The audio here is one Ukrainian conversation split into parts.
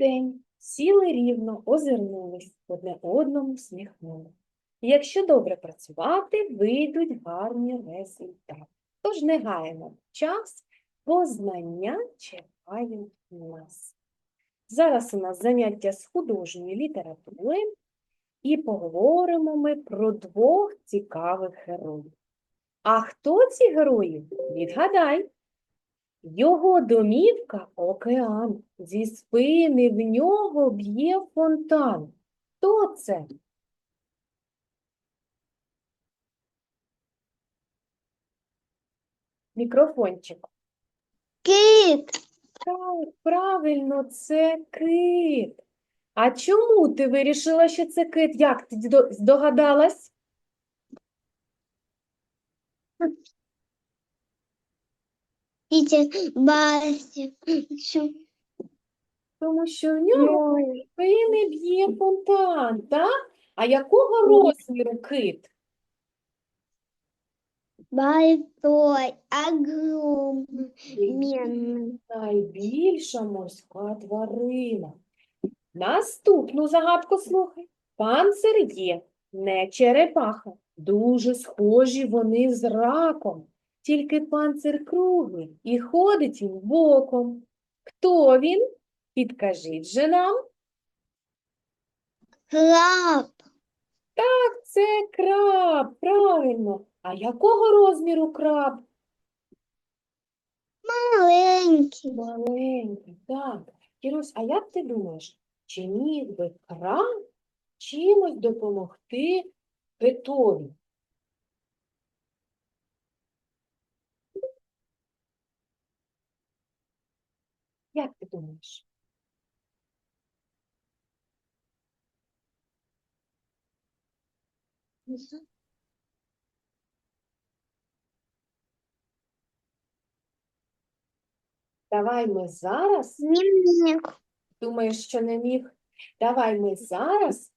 день. Сіли рівно, озирнулись, одне одному сміхнули. Якщо добре працювати, вийдуть гарні результати. Тож не гаємо час, бо знання чекають нас. Зараз у нас заняття з художньої літератури, і поговоримо ми про двох цікавих героїв. А хто ці герої? Відгадай. Його домівка океан. Зі спини в нього б'є фонтан. Хто це? Мікрофончик. Кит. Так, правильно, це кит. А чому ти вирішила, що це кит? Як ти здогадалась? Видите, Баси. Тому що в нього спини б'є фонтан, так? А якого розміру кит? Большой, огромный. Найбільша морська тварина. Наступну загадку слухай. Панцир є, не черепаха. Дуже схожі вони з раком. Тільки панцир круглий і ходить боком. Хто він? Підкажіть же нам. Краб. Так, це краб, правильно. А якого розміру краб? Маленький. Маленький, так. Кірусь, а як ти думаєш, чи міг би краб чимось допомогти китові? Як ти думаєш? Давай ми зараз. Думаєш, що не міг? Давай ми зараз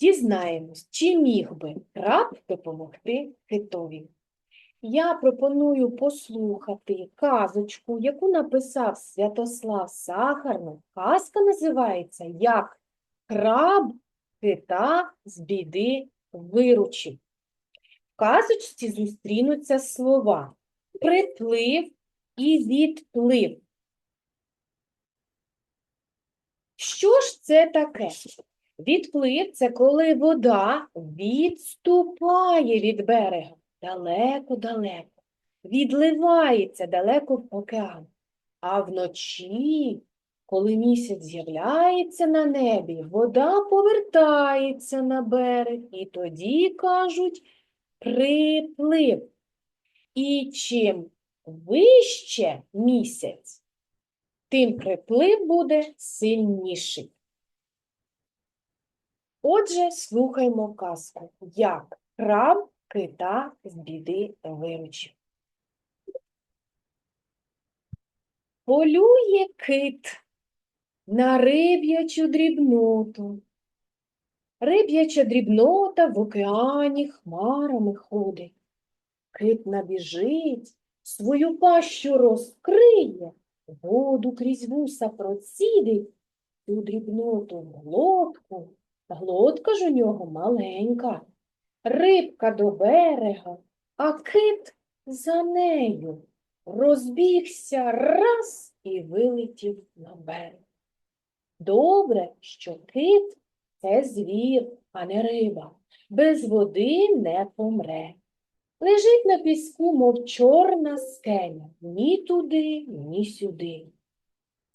дізнаємось, чи міг би краб допомогти китові. Я пропоную послухати казочку, яку написав Святослав Сахарний. Казка називається Як краб кита з біди виручив. В казочці зустрінуться слова приплив і відплив. Що ж це таке? Відплив це коли вода відступає від берега далеко-далеко, відливається далеко в океан. А вночі, коли місяць з'являється на небі, вода повертається на берег, і тоді кажуть приплив. І чим вище місяць, тим приплив буде сильніший. Отже, слухаймо казку, як краб кита з біди виручив. Полює кит на риб'ячу дрібноту. Риб'яча дрібнота в океані хмарами ходить. Кит набіжить, свою пащу розкриє, воду крізь вуса процідить, цю дрібноту глотку. Глотка ж у нього маленька. Рибка до берега, а кит за нею. Розбігся раз і вилетів на берег. Добре, що кит це звір, а не риба. Без води не помре. Лежить на піску, мов чорна скеля, ні туди, ні сюди.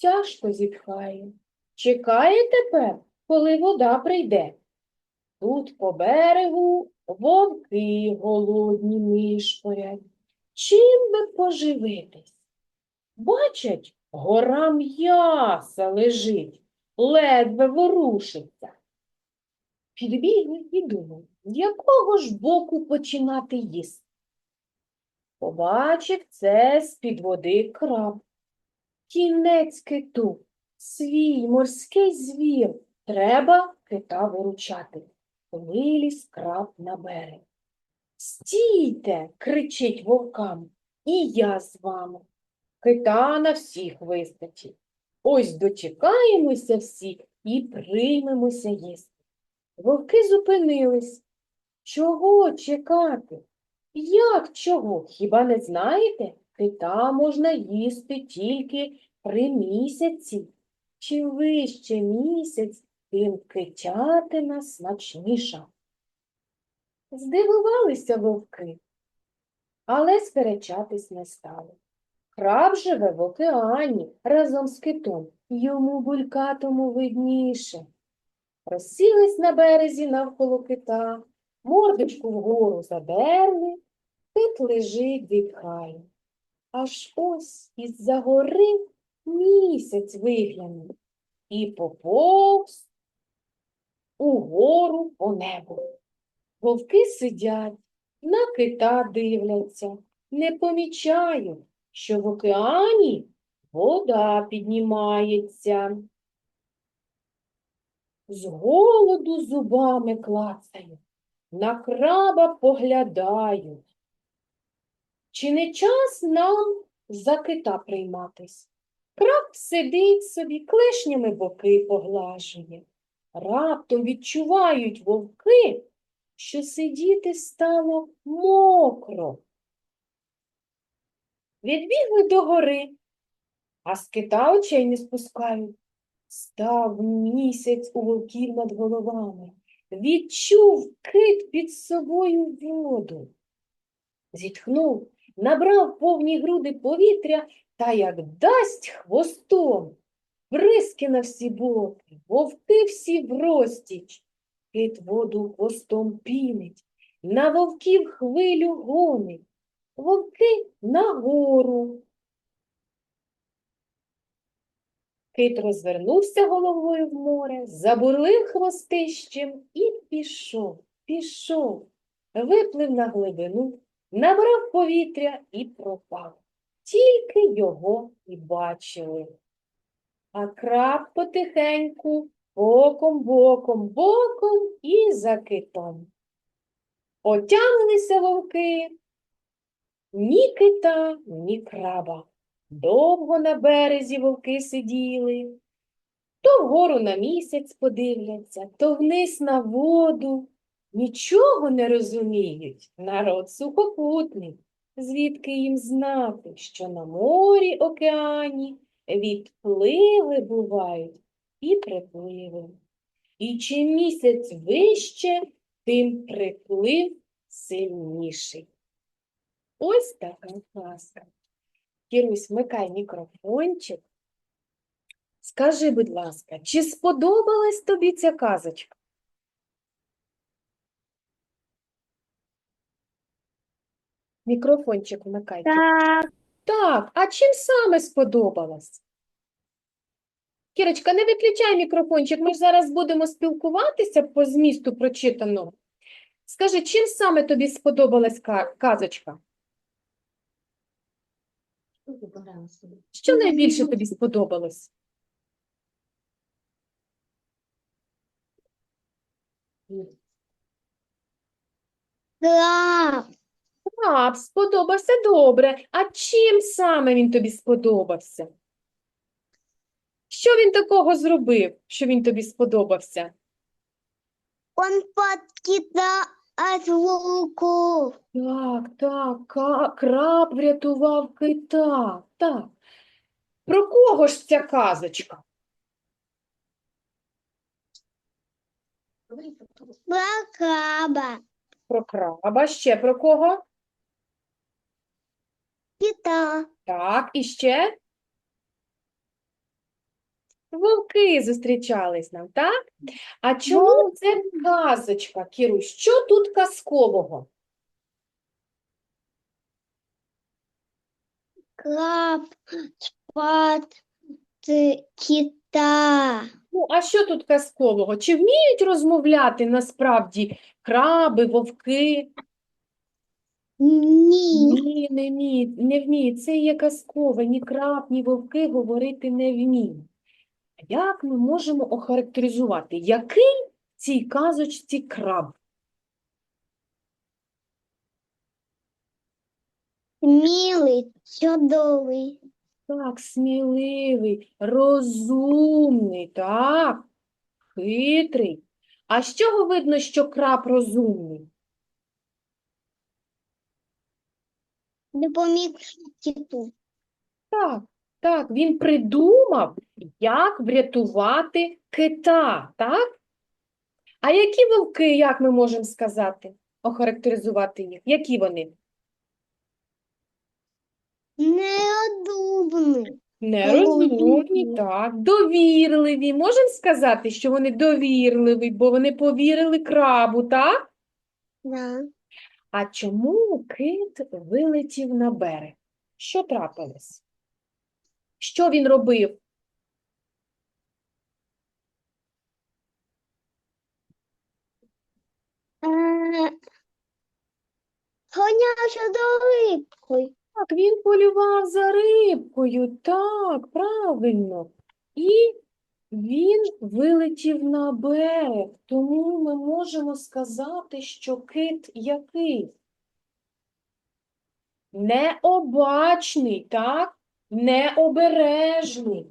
Тяжко зітхає. Чекає тепер, коли вода прийде. Тут по берегу вовки голодні нишпорять. Чим би поживитись? Бачать, гора м'яса лежить, ледве ворушиться. Підбігли і думали, якого ж боку починати їсти. Побачив це з-під води краб. Кінець киту, свій морський звір, треба кита виручати. Виліз краб на берег. Стійте, кричить вовкам, і я з вами. Кита на всіх вистачить. Ось дочекаємося всі і приймемося їсти. Вовки зупинились. Чого чекати? Як чого? Хіба не знаєте? Кита можна їсти тільки при місяці. Чим вище місяць, тим китятина смачніша. Здивувалися вовки, але сперечатись не стали. Краб живе в океані разом з китом, йому булькатому видніше. Розсілись на березі навколо кита, мордочку вгору задерли, кит лежить відхає. Аж ось із-за гори місяць виглянув і поповз угору по небу. Вовки сидять, на кита дивляться, не помічають, що в океані вода піднімається. З голоду зубами клацають, на краба поглядають. Чи не час нам за кита прийматись? Краб сидить собі, клешнями боки поглажує. Раптом відчувають вовки, що сидіти стало мокро. Відбігли до гори, а з кита очей не спускають. Став місяць у вовків над головами. Відчув кит під собою воду. Зітхнув, набрав повні груди повітря та як дасть хвостом. Бризки на всі боки, вовки всі врозтіч. Кит воду хвостом пінить, на вовків хвилю гонить, вовки нагору. Кит розвернувся головою в море, забурлив хвостищем і пішов, пішов, виплив на глибину, набрав повітря і пропав. Тільки його і бачили. А краб потихеньку, боком, боком, боком і за китом. Отямилися вовки, ні кита, ні краба. Довго на березі вовки сиділи, то вгору на місяць подивляться, то вниз на воду. Нічого не розуміють, народ сухопутний, звідки їм знати, що на морі, океані відпливи бувають і припливи. І чим місяць вище, тим приплив сильніший. Ось така казка. Кірусь, вмикай мікрофончик. Скажи, будь ласка, чи сподобалась тобі ця казочка? Мікрофончик вмикай. Так, Так, а чим саме сподобалась? Кірочка, не виключай мікрофончик, ми ж зараз будемо спілкуватися по змісту прочитаного. Скажи, чим саме тобі сподобалась казочка? Що найбільше тобі сподобалось? краб, Краб сподобався добре. А чим саме він тобі сподобався? Що він такого зробив, що він тобі сподобався? он от волков. Так, так, краб врятував кита. Так. Про кого ж ця казочка? Про краба, Про краба, ще про кого? Кита, Так, і ще? Вовки зустрічались нам, так? А чому це казочка, Кіру? Що тут казкового? краб, спад, кита. Ну, а що тут казкового? Чи вміють розмовляти насправді краби, вовки? Ні, Ні, не вміють, не вміють. Це є казкове. Ні краб, ні вовки говорити не. А Як ми можемо охарактеризувати, який в цій казочці краб? милий, чудовий, Так, сміливий, розумний, так, хитрий. А з чого видно, що краб розумний? Допоміг киту. Так, так, він придумав, як врятувати кита, так? А які вовки, як ми можемо сказати, охарактеризувати їх? Які вони? Неодубний. Нерозумні, так, довірливі. Можемо сказати, що вони довірливі, бо вони повірили крабу, так? Да. А чому кит вилетів на берег? Що трапилось? Що він робив? Е, Гонявся до рибкою. Так, він полював за рибкою, так, правильно. І вилетів на берег, тому ми можемо сказати, що кит який? Необачний, так? Необережний.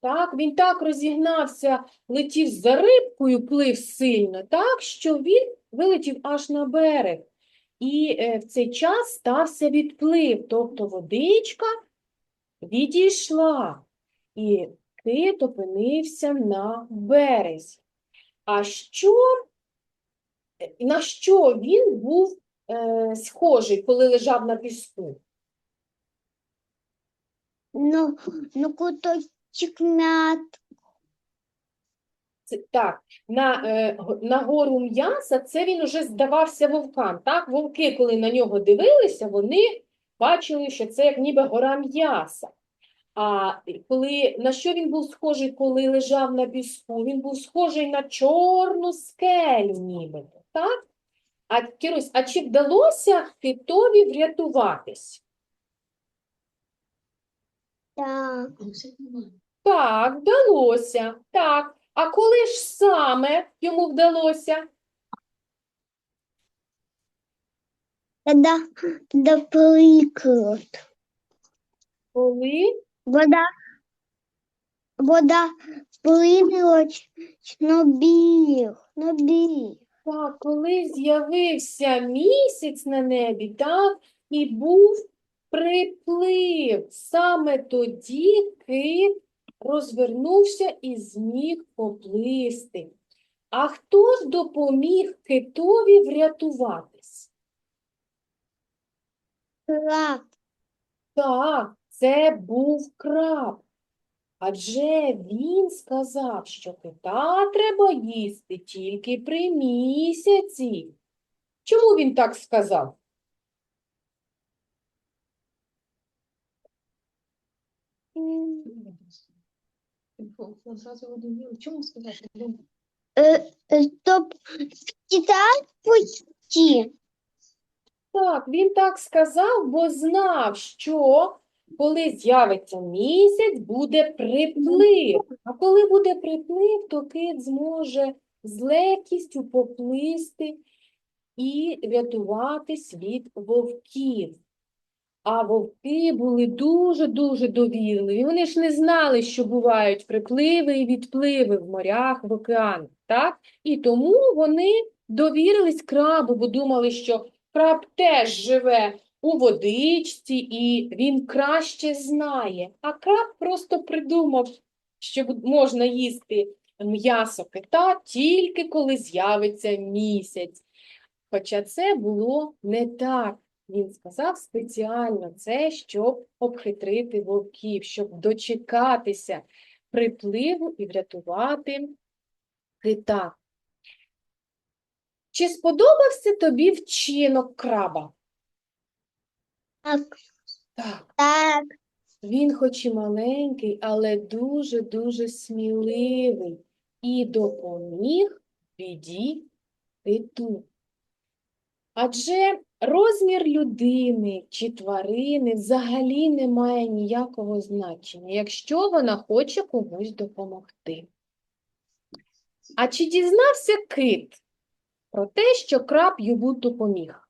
Так, він так розігнався, летів за рибкою, плив сильно, так, що він вилетів аж на берег. І е, в цей час стався відплив, тобто водичка відійшла, і кит опинився на березі. А що, на що він був е, схожий, коли лежав на піску? Ну, ну куточок м'ят. Це, так, на, е, г- на гору м'яса це він уже здавався вовкам. Так? Вовки, коли на нього дивилися, вони бачили, що це як ніби гора м'яса. А коли, на що він був схожий, коли лежав на піску? Він був схожий на чорну скелю нібито. Так? А, Кірусь, а чи вдалося китові врятуватись? Так. Так, вдалося. Так. А коли ж саме йому вдалося? Коли Вода, вода ч- на біг. Так, коли з'явився місяць на небі, так, і був приплив, саме тоді кит розвернувся і зміг поплисти. А хто ж допоміг китові врятуватись? Краб. Так, це був краб. Адже він сказав, що кита треба їсти тільки при місяці. Чому він так сказав? Чому сказати? Е, е, Щоб в Китай. Так, він так сказав, бо знав, що коли з'явиться місяць, буде приплив. А коли буде приплив, то кит зможе з легкістю поплисти і врятуватись від вовків. А вовки були дуже-дуже довірливі. Вони ж не знали, що бувають припливи і відпливи в морях, в океанах, так? І тому вони довірились крабу, бо думали, що краб теж живе у водичці і він краще знає. А краб просто придумав, що можна їсти м'ясо кита тільки коли з'явиться місяць. Хоча це було не так. Він сказав спеціально це, щоб обхитрити вовків, щоб дочекатися припливу і врятувати кита. Чи сподобався тобі вчинок краба? Так, Так, так. він хоч і маленький, але дуже-дуже сміливий і допоміг біді киту. Адже розмір людини чи тварини взагалі не має ніякого значення, якщо вона хоче комусь допомогти. А чи дізнався кит про те, що краб йому допоміг? Як?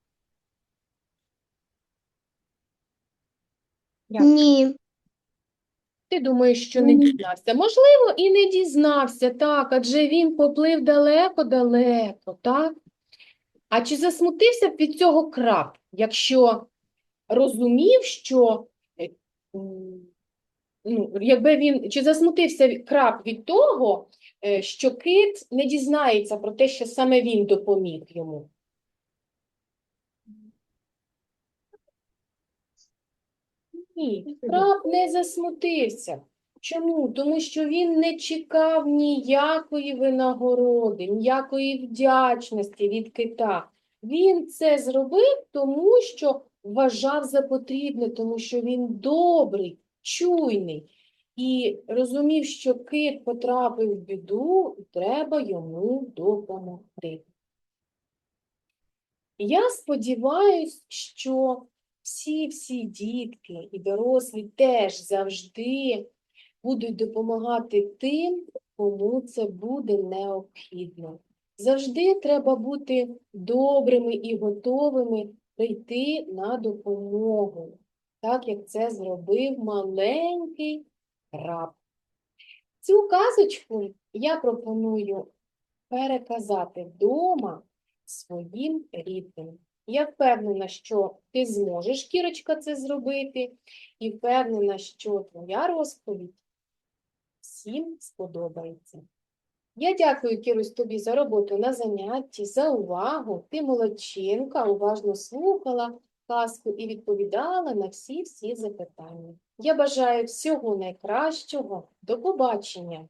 Ні. Ти думаєш, що не дізнався? Можливо, і не дізнався, так, адже він поплив далеко-далеко, так? А чи засмутився б від цього краб, якщо розумів, що е, ну, якби він чи засмутився краб від того, е, що кит не дізнається про те, що саме він допоміг йому? Ні, краб не засмутився. Чому? Тому що він не чекав ніякої винагороди, ніякої вдячності від кита. Він це зробив, тому що вважав за потрібне, тому що він добрий, чуйний і розумів, що кит потрапив в біду, і треба йому допомогти. Я сподіваюся, що всі-всі дітки і дорослі теж завжди будуть допомагати тим, кому це буде необхідно. Завжди треба бути добрими і готовими прийти на допомогу, так як це зробив маленький раб. Цю казочку я пропоную переказати вдома своїм рідним. Я впевнена, що ти зможеш, Кірочка, це зробити, і впевнена, що твоя розповідь всім сподобається. Я дякую, Кірусь, тобі за роботу на занятті, за увагу. Ти молодчинка, уважно слухала казку і відповідала на всі-всі запитання. Я бажаю всього найкращого. До побачення!